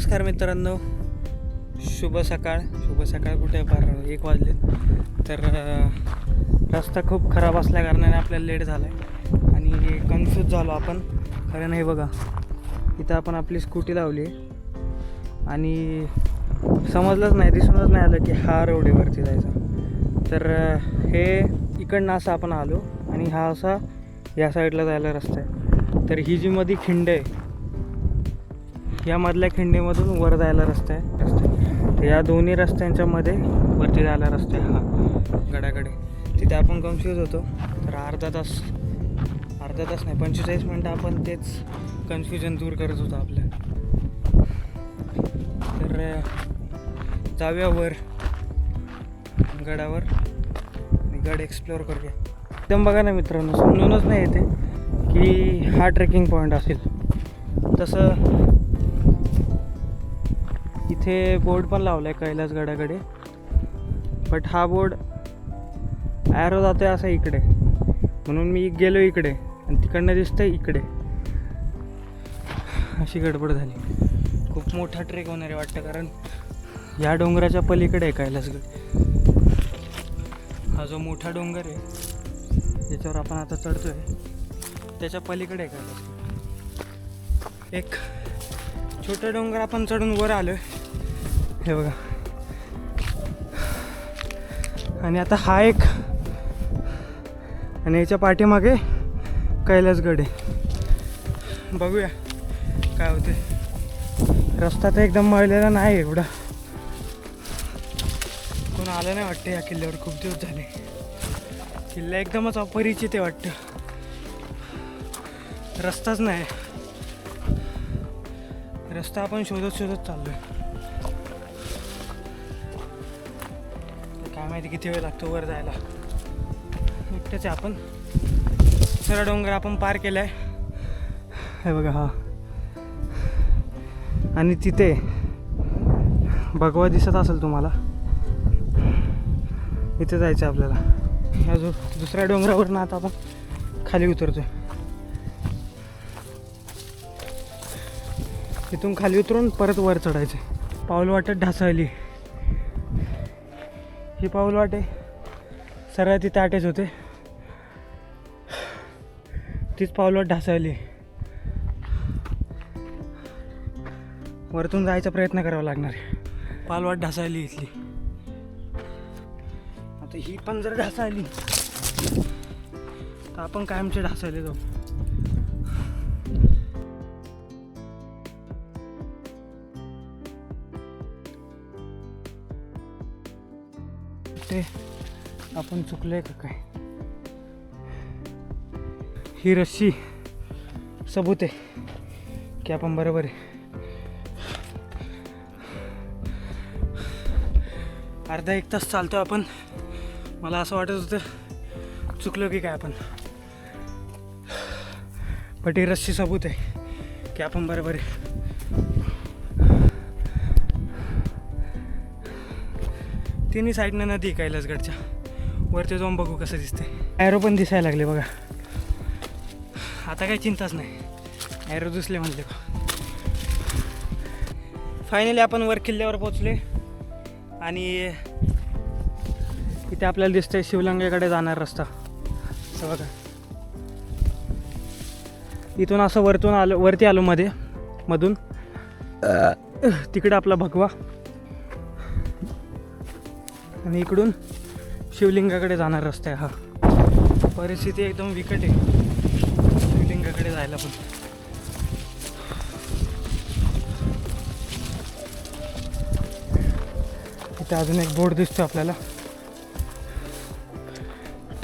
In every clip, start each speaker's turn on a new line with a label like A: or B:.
A: नमस्कार मित्रांनो. शुभ सकाळ. शुभ सकाळ कुठे फार एक वाजले. तर रस्ता खूप खराब असल्या कारणाने आपल्याला लेट झाला आहे आणि कन्फ्यूज झालो आपण. कारण हे बघा. इथं आपण आपली स्कूटी लावली आहे. आणि समजलंच नाही दिसूनच नाही आलं की हा रोडीवरती जायचा. तर हे इकडनं असं आपण आलो. आणि हा असा या साईडला जायला रस्ता आहे. तर ही जी मध्ये खिंड आहे यामधल्या खिंडीमधून वर जायला रस्ता आहे. रस्ता तर या दोन्ही रस्त्यांच्या मध्ये वरती जायला रस्ता आहे. हा गडाकडे तिथे आपण कन्फ्यूज होतो. तर अर्धा तास अर्धा तास नाही पंचेचाळीस मिनटं आपण तेच कन्फ्युजन दूर करत होतो आपल्या. तर जाऊया वर. गडावर. गड एक्सप्लोअर करूया. एकदम बघा ना मित्रांनो समजूनच नाही येते की हा ट्रेकिंग पॉईंट असेल. तसं इथे बोर्ड पण लावला आहे कैलास गडाकडे. बट हा बोर्ड ॲरो जातो आहे असा इकडे. म्हणून मी गेलो इकडे आणि तिकडनं दिसतं इकडे. अशी गडबड झाली. खूप मोठा ट्रेक होणार आहे वाटतं कारण या डोंगराच्या पलीकडे आहे कैलासगड हा जो मोठा डोंगर आहे ज्याच्यावर आपण आता चढतोय त्याच्या पलीकडे आहे कैलासगड एक छोटा डोंगर आपण चढून वर आलो आहे हे बघा. आणि आता हा एक आणि याच्या पाठीमागे कैलासगड आहे बघूया काय होते रस्ता तर एकदम मळलेला नाही एवढा. कोण आलं नाही वाटतं या किल्ल्यावर. खूप दिवस झाले. किल्ला एकदमच अपरिचित आहे वाटतं. रस्ताच नाही. रस्ता आपण शोधत शोधत चाललोय. आहे माहिती किती वेळ लागतो वर जायला? एकटेच आहे आपण. सरळ डोंगर आपण पार केलाय. हे बघा हा. आणि तिथे भगवा दिसत असेल तुम्हाला. इथे जायचं आहे आपल्याला. ह्या जो दुसऱ्या डोंगरावरून आता आपण खाली उतरतोय. इथून खाली उतरून परत वर चढायचे पाऊल वाटत ढासळली. ही पाऊल वाटे. सरळ तिथे ताटेच होते. तीच पाऊलवाट ढासळली. वरतून जायचा प्रयत्न करावा लागणार आहे. पालवाट ढासळली इथली. आता ही पण जर ढासळली तर आपण कायमचे ढासळले जाऊ. आपण आहे का काय? ही रस्सी सबूत आहे की आपण बरोबर आहे. अर्धा एक तास चालतो आपण. मला असं वाटत होतं चुकलो की काय आपण. बट ही रस्सी सबूत आहे की आपण बरोबर आहे. तिन्ही साईडनं नदी कैलासगडच्या वरती जाऊन बघू कसं दिसते ॲरो पण दिसायला लागले बघा. आता काही चिंताच नाही. ॲरो दिसले म्हणले का फायनली आपण वर किल्ल्यावर पोचले आणि इथे आपल्याला दिसतंय शिवलंगेकडे जाणार रस्ता. असं बघा. इथून असं वरतून आलो वरती आलो मध्ये मधून. तिकडे आपला भगवा. आणि इकडून शिवलिंगाकडे जाणार रस्ता आहे हा. परिस्थिती एकदम विकट आहे. शिवलिंगाकडे जायला पण. इथे अजून एक बोर्ड दिसतो आपल्याला.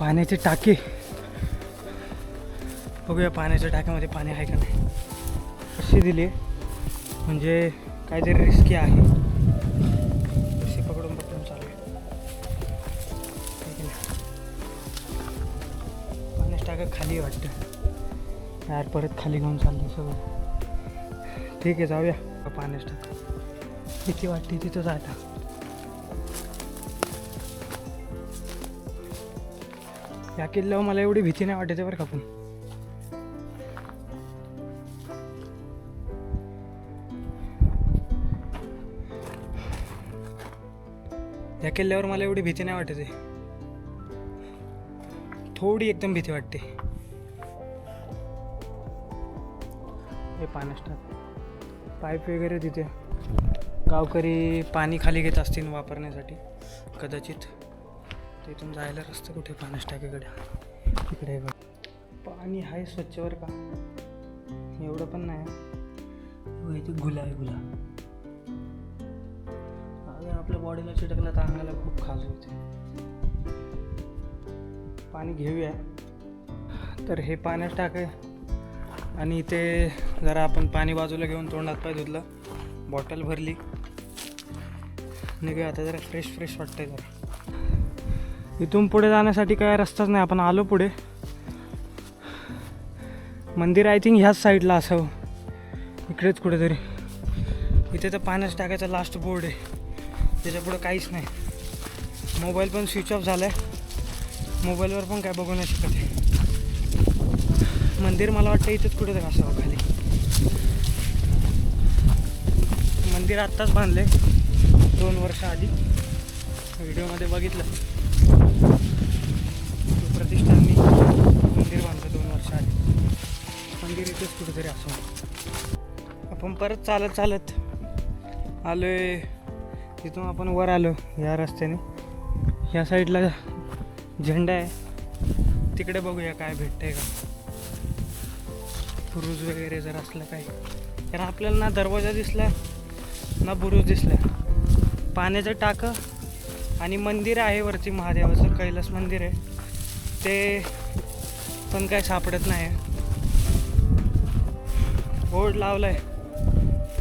A: पाण्याची टाकी. बघूया पाण्याच्या टाक्यामध्ये पाणी आहे का नाही. अशी दिली म्हणजे काहीतरी रिस्की आहे. टायर परत खाली घेऊन चालले सगळं. ठीक आहे जाऊया. पाण्यास टाक. किती वाटते तिथं जाता या किल्ल्यावर मला एवढी भीती नाही वाटायची बरं का पण. या किल्ल्यावर मला एवढी भीती नाही वाटायची. थोडी एकदम भीती वाटते. हे पाण्यास टाक पाईप वगैरे तिथे. गावकरी पाणी खाली घेत असतील वापरण्यासाठी. कदाचित तिथून जायला रस्ता कुठे पाण्यास टाकीकडे. तिकडे इकडे बघ. पाणी आहे स्वच्छवर का? एवढं पण नाही. हो, इथे गुला आहे गुला आपल्या बॉडीला चिटकला तर अंगाला खूप खाज होते. पाणी घेऊया. तर हे पाण्यात टाक आणि इथे जरा आपण पाणी बाजूला घेऊन तोंडात पाय धुतलं. बॉटल भरली. निघूया आता जरा फ्रेश फ्रेश वाटतंय जरा. इथून पुढे जाण्यासाठी काय रस्ताच नाही आपण आलो पुढे. मंदिर आय थिंक ह्याच साईडला असावं. इकडेच कुठेतरी. इथे तर पाण्यास टाकायचा लास्ट बोर्ड आहे. त्याच्यापुढं काहीच नाही. मोबाईल पण स्विच ऑफ झाला आहे मोबाईलवर पण काय बघू नाही शकत. आहे मंदिर मला वाटतं इथेच कुठेतरी असावं खाली. मंदिर आत्ताच बांधले. दोन वर्ष आधी. व्हिडिओमध्ये बघितलं. प्रतिष्ठाननी मंदिर बांधलं दोन वर्ष आधी. मंदिर इथेच कुठेतरी असावं. आपण परत चालत चालत आलोय. तिथून आपण वर आलो या रस्त्याने. या साईडला झेंडा आहे. तिकडे बघूया काय भेटतंय का. बुरुज वगैरे जर असलं काय तर आपल्याला ना दरवाजा दिसला ना बुरुज दिसला. पाण्याचं टाकं आणि मंदिर आहे वरती महादेवाचं कैलास मंदिर आहे. ते पण काय सापडत नाही. बोर्ड लावलाय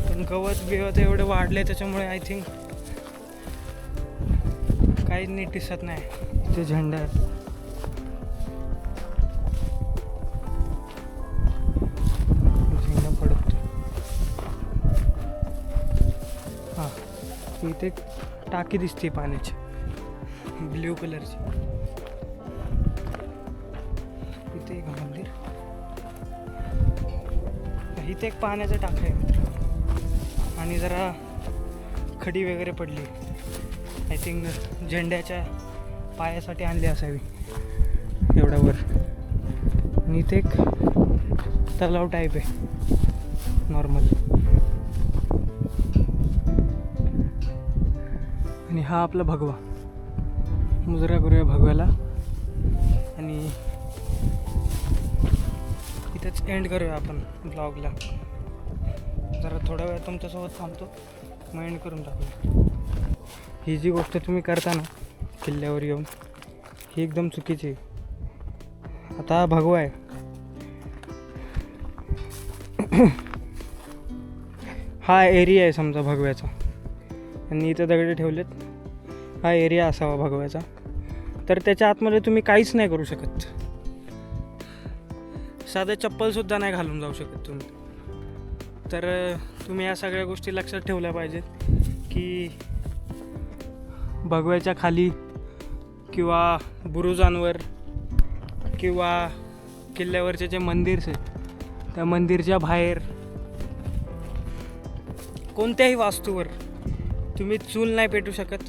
A: पण गवत बिवत एवढे वाढले त्याच्यामुळे आय थिंक काही नीट दिसत नाही. ते झेंडा आहे झेंडा. इथे एक टाकी दिसते पाण्याची. ब्ल्यू कलरची इथे एक मंदिर. इथे एक पाण्याचं टाक आहे मित्र. आणि जरा खडी वगैरे पडली. आय थिंक झेंड्याच्या पायासाठी आणली असावी. एवढा वर. आणि इथे एक तलाव टाईप आहे. नॉर्मल आणि हा आपला भगवा. मुजरा करूया भगव्याला. आणि इथेच एंड करूया आपण ब्लॉगला जरा थोडा वेळ तुमच्यासोबत थांबतो. मग एंड करून टाकूया. ही जी गोष्ट तुम्ही करता ना किल्ल्यावर येऊन ही एकदम चुकीची आहे. आता हा भगवा आहे. हा एरिया आहे समजा भगव्याचा. आणि इथं दगडे ठेवलेत. हा एरिया असावा भगव्याचा. तर त्याच्या आतमध्ये तुम्ही काहीच नाही करू शकत. साधं चप्पलसुद्धा नाही घालून जाऊ शकत तुम्ही. तर तुम्ही या सगळ्या गोष्टी लक्षात ठेवल्या पाहिजेत की भगव्याच्या खाली किंवा बुरुजांवर किंवा किल्ल्यावरचे जे मंदिर्स आहेत त्या मंदिरच्या बाहेर कोणत्याही वास्तूवर तुम्ही चूल नाही पेटू शकत.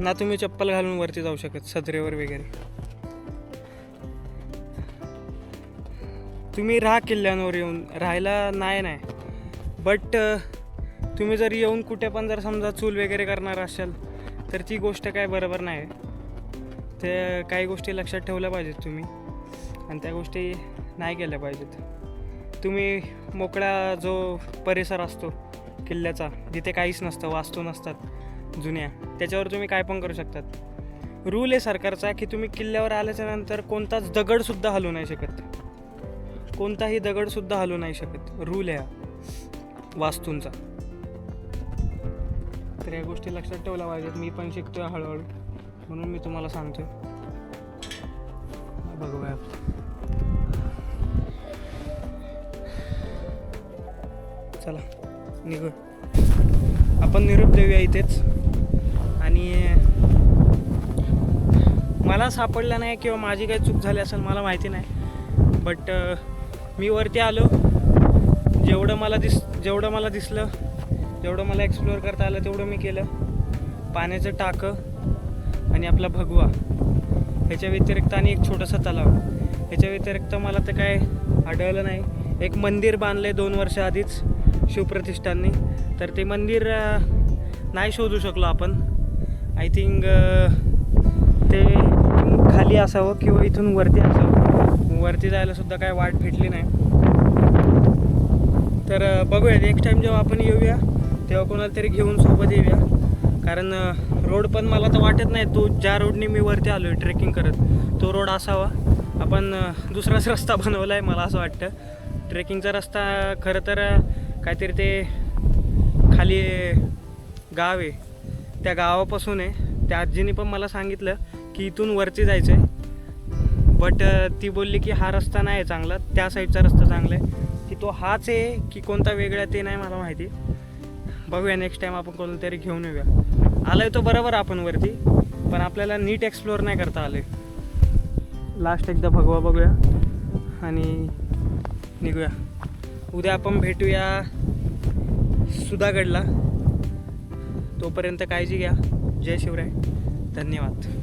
A: ना तुम्ही चप्पल घालून वरती जाऊ शकत सदरेवर वगैरे. तुम्ही राहा किल्ल्यांवर येऊन राहायला नाही नाही. बट तुम्ही जर येऊन कुठे पण जर समजा चूल वगैरे करणार असाल तर ती गोष्ट काय बरोबर नाही. ते काही गोष्टी लक्षात ठेवल्या पाहिजेत तुम्ही. आणि त्या गोष्टी नाही केल्या पाहिजेत. तुम्ही मोकळा जो परिसर असतो किल्ल्याचा जिथे काहीच नसतं वास्तू नसतात जुन्या. त्याच्यावर तुम्ही काय पण करू शकतात. रूल आहे सरकारचा की तुम्ही किल्ल्यावर आल्याच्यानंतर कोणताच दगडसुद्धा हलवू नाही शकत. कोणताही दगडसुद्धा हलू नाही शकत. रूल आहे हा. वास्तूंचा. तर या गोष्टी लक्षात ठेवल्या पाहिजेत. मी पण शिकतोय हळूहळू. म्हणून मी तुम्हाला सांगतोय. बघूया. चला. निघू. आपण निरोप देऊया इथेच. आणि मला सापडलं नाही किंवा माझी काही चूक झाली असेल मला माहिती नाही. बट मी वरती आलो. जेवढं मला दिस जेवढं मला दिसलं जेवढं मला एक्सप्लोअर करता आलं तेवढं मी केलं. पाण्याचं टाकं आणि आपला भगवा. ह्याच्या व्यतिरिक्त आणि एक छोटासा तलाव. ह्याच्या व्यतिरिक्त मला तर काय आढळलं नाही. एक मंदिर बांधलं आहे दोन वर्ष आधीच. शिवप्रतिष्ठाननी. तर ते मंदिर नाही शोधू शकलो आपण. आय थिंक ते खाली असावं किंवा इथून वरती असावं. वरती जायला सुद्धा काय वाट भेटली नाही. तर बघूया नेक्स्ट टाईम जेव्हा आपण येऊया तेव्हा कोणाला तरी घेऊन सोबत येऊया. कारण रोड पण मला तर वाटत नाही. तो ज्या रोडने मी वरती आलो आहे ट्रेकिंग करत तो रोड असावा. आपण दुसराच रस्ता बनवला आहे मला असं वाटतं. ट्रेकिंगचा रस्ता खरं तर काहीतरी ते खाली गाव आहे. त्या गावापासून आहे. त्या आजीने पण मला सांगितलं की इथून वरती जायचं आहे बट ती बोलली की हा रस्ता नाही आहे चांगला. त्या साईडचा रस्ता चांगला आहे. की तो हाच आहे की कोणता वेगळा ते नाही मला माहिती. बघूया नेक्स्ट टाईम आपण कोणाला तरी घेऊन येऊया. आलोय तो बरोबर आपण वरती. पण आपल्याला नीट एक्सप्लोअर नाही करता आले लास्ट एकदा भगवा बघूया. आणि निघूया. उद्या आपण भेटूया सुधागडला. तोपर्यंत काळजी घ्या. जय शिवराय. धन्यवाद.